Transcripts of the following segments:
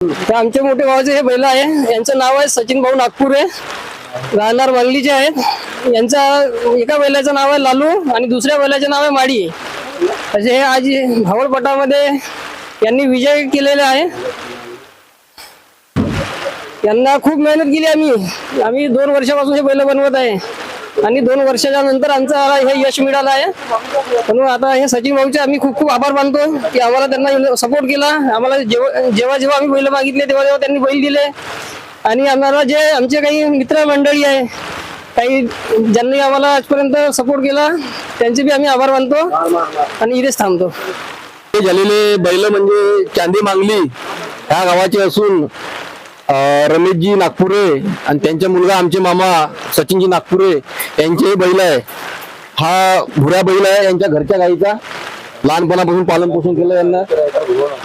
हे आमचे मोठे भावाचे हे बैल आहे. यांचं नाव आहे सचिन भाऊ नागपुरे. राहणार वांगलीचे आहेत. यांचा एका बैलाचं नाव आहे लालू आणि दुसऱ्या बैलाचं नाव आहे माडी. असे हे आज धावडपटामध्ये यांनी विजय केलेले आहे. यांना खूप मेहनत केली आम्ही. आम्ही दोन वर्षापासून हे बैल बनवत आहे. आणि दोन वर्षाच्या नंतर आमचं हे यश मिळालं आहे. म्हणून आता हे सचिन भाऊचे आम्ही खूप खूप आभार मानतो की आम्हाला त्यांना सपोर्ट केला. आम्हाला जेव्हा जेव्हा जेव्हा आम्ही बैल मागितले तेव्हा तेव्हा त्यांनी बैल दिले. आणि आम्हाला जे आमचे काही मित्र मंडळी आहे काही ज्यांनी आम्हाला आजपर्यंत सपोर्ट केला त्यांचे बी आम्ही आभार मानतो आणि इथेच थांबतो. झालेले बैल म्हणजे चांदी मांगली ह्या गावाचे असून रमेशजी नागपुरे आणि त्यांचा मुलगा आमचे मामा सचिनजी नागपुरे यांचे हे बैल आहे. हा भुऱ्या बैल आहे यांच्या घरच्या गाईचा. लहानपणापासून पालन पोषण केलं यांना.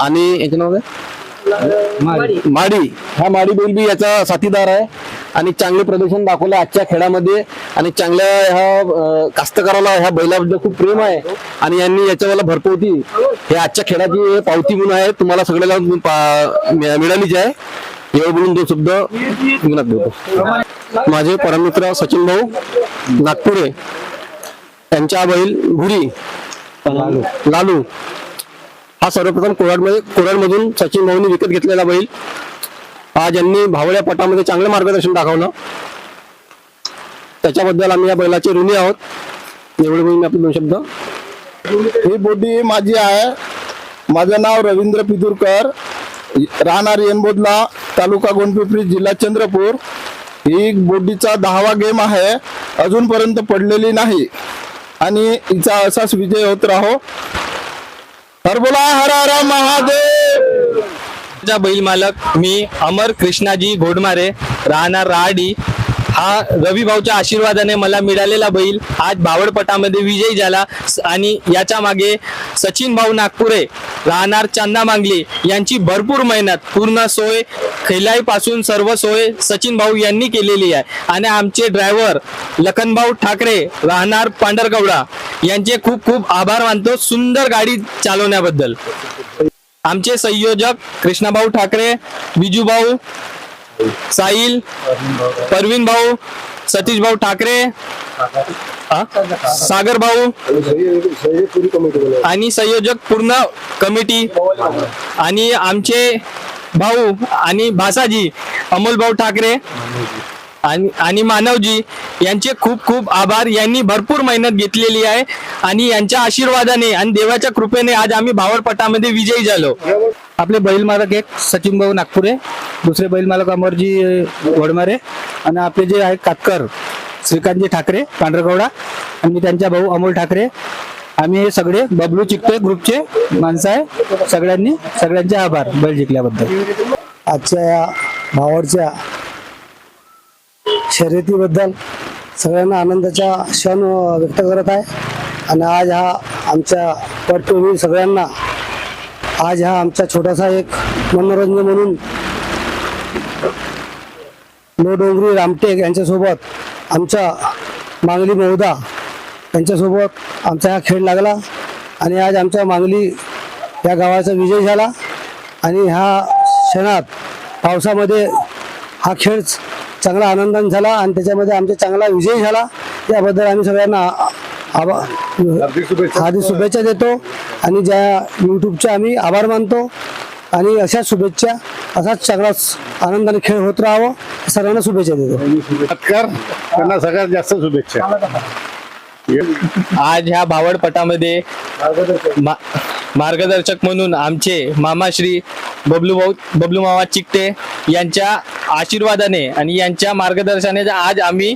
आणि याचं नाव काय? माडी. हा माडी बैल बी याचा साथीदार आहे. आणि चांगले प्रदर्शन दाखवलं आजच्या खेळामध्ये. आणि चांगल्या ह्या कास्तकाराला ह्या बैलाबद्दल खूप प्रेम आहे. आणि यांनी याच्यावाला भरपोती हे आजच्या खेळाची पावती म्हणून आहे. तुम्हाला सगळ्याला मिळालीच आहे. एवढं बोलून दोन शब्द निघणार देतो. माझे परममित्र सचिन भाऊ नागपुरे त्यांच्या बैल भुरी लालू. हा सर्वप्रथम कोराडमध्ये कोराडमधून सचिन भाऊनी विकत घेतलेला बैल. आज यांनी भावड्या पटामध्ये चांगलं मार्गदर्शन दाखवलं. त्याच्याबद्दल आम्ही या बैलाचे ऋणी आहोत. एवढे बोलून आपले दोन शब्द. ही बोटी माझी आहे. माझं नाव रवींद्र पिदुरकर. राहणार येनबोदला तालुका गोंडपिपरी जिल्हा चंद्रपूर. ही बोडीचा दहावा गेम आहे. अजूनपर्यंत पडलेली नाही. आणि हिचा असाच विजय होत राहो. हरबोला हर हर महादेव! बैल मालक मी अमर कृष्णाजी घोडमारे राहणार राडी हा रवी भाऊच्या आशीर्वादाने मला मिळालेला बैल. आज भावडपटामध्ये विजयी झाला. आणि याच्या मागे सचिन भाऊ नागपुरे राहणार चांदा मांगली यांची भरपूर मेहनत पूर्ण सोयपासून सर्व सोय सचिन भाऊ यांनी केलेली आहे. आणि आमचे ड्रायव्हर लखनभाऊ ठाकरे राहणार पांढरगवडा यांचे खूप खूप आभार मानतो सुंदर गाडी चालवण्याबद्दल. आमचे संयोजक कृष्णाभाऊ ठाकरे विजूभाऊ साहिल परवीन भाऊ सतीश भाऊ ठाकरे सागर भाऊ आणि संयोजक पूर्ण कमिटी. आणि आमचे भाऊ आणि भासाजी अमोल भाऊ ठाकरे. आणि आणि मानवजी यांचे खूप खूप आभार. यांनी भरपूर मेहनत घेतलेली आहे आणि यांच्या आशीर्वादाने आणि देवाच्या कृपेने आज आम्ही भावरपटामध्ये विजयी झालो. आपले बैल मालक एक सचिन भाऊ नागपुरे. दुसरे बैल मालक अमरजी घोडमारे आणि आपले जे आहेत कातकर श्रीकांतजी ठाकरे पांढरगौडा. आणि त्यांचा भाऊ अमोल ठाकरे. आम्ही हे सगळे बबलू चिकटे ग्रुपचे माणसं आहे. सगळ्यांनी सगळ्यांचे आभार बैल जिंकल्याबद्दल. आजच्या या भावाडच्या शर्यतीबद्दल सगळ्यांना आनंदाचा क्षण व्यक्त करत आहे. आणि आज हा आमच्या पटप्रेमी सगळ्यांना आज हा आमचा छोटासा एक मनोरंजन म्हणून लोडोंगरी रामटेक यांच्यासोबत आमच्या मांगली मौदा यांच्यासोबत आमचा हा खेळ लागला. आणि आज आमच्या मांगली या गावाचा विजय झाला. आणि ह्या क्षणात पावसामध्ये हा खेळ चांगला आनंदाने झाला आणि त्याच्यामध्ये आमचा चांगला विजय झाला. त्याबद्दल आम्ही सगळ्यांना आभा हार्दिक शुभेच्छा. देतो आणि ज्या यूट्यूबचे आम्ही आभार मानतो. आणि अशाच शुभेच्छा असाच चांगला आनंदाने खेळ होत राहावं सर्वांना शुभेच्छा देतो. सत्कार त्यांना सगळ्यात जास्त शुभेच्छा. आज ह्या भावडपटामध्ये. मा- मार्गदर्शक म्हणून आमचे मामाश्री बबलू भाऊ बबलू मामा चिकटे यांच्या आशीर्वादाने आणि यांच्या मार्गदर्शनाने आज आम्ही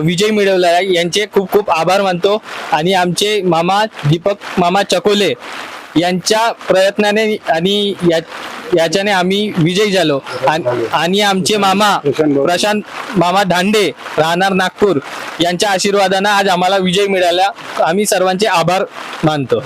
विजय मिळवला आहे. यांचे खूप खूप आभार मानतो. आणि आमचे मामा दीपक मामा चकोले यांच्या प्रयत्नाने आणि या याच्याने आम्ही विजयी झालो. आणि- आमचे मामा प्रशांत मामा धांडे राहणार नागपूर यांच्या आशीर्वादाने आज आम्हाला विजय मिळाला. आम्ही सर्वांचे आभार मानतो.